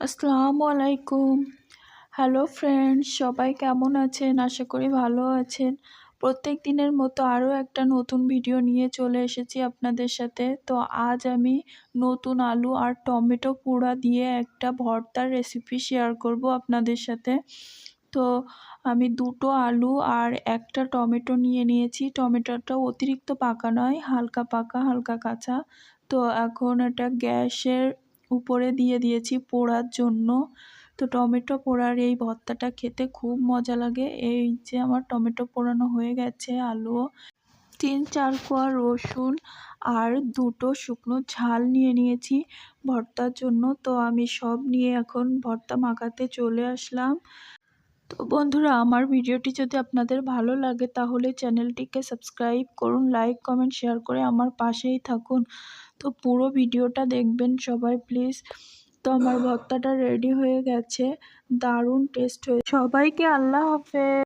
আসসালামু আলাইকুম। Hello friends সবাই কেমন আছেন? আশা করি ভালো আছেন। প্রত্যেক দিনের মতো আরও একটা নতুন ভিডিও নিয়ে চলে এসেছি আপনাদের সাথে। তো আজ আমি নতুন আলু আর টমেটো পোড়া দিয়ে একটা ভর্তার রেসিপি শেয়ার করব আপনাদের সাথে। তো আমি দুটো আলু আর একটা টমেটো নিয়ে নিয়েছি। টমেটোটা অতিরিক্ত পাকা নয়, হালকা পাকা, হালকা কাঁচা। তো এখন এটা গ্যাসের উপরে দিয়ে দিয়েছি পোড়ার জন্য। তো টমেটো পোড়ার এই ভর্তাটা খেতে খুব মজা লাগে। এই যে আমার টমেটো পোড়ানো হয়ে গেছে আলুও তিন চার কোয়া রসুন আর দুটো শুকনো ঝাল নিয়ে নিয়েছি ভর্তার জন্য। তো আমি সব নিয়ে এখন ভর্তা মাখাতে চলে আসলাম। তো বন্ধুরা, আমার ভিডিওটি যদি আপনাদের ভালো লাগে, তাহলে চ্যানেলটিকে সাবস্ক্রাইব করুন, লাইক, কমেন্ট, শেয়ার করে আমার পাশেই থাকুন। তো পুরো ভিডিওটা দেখবেন সবাই, প্লিজ। তো আমার ভর্তাটা রেডি হয়ে গেছে, দারুণ টেস্ট হয়ে সবাইকে আল্লাহ হাফেজ।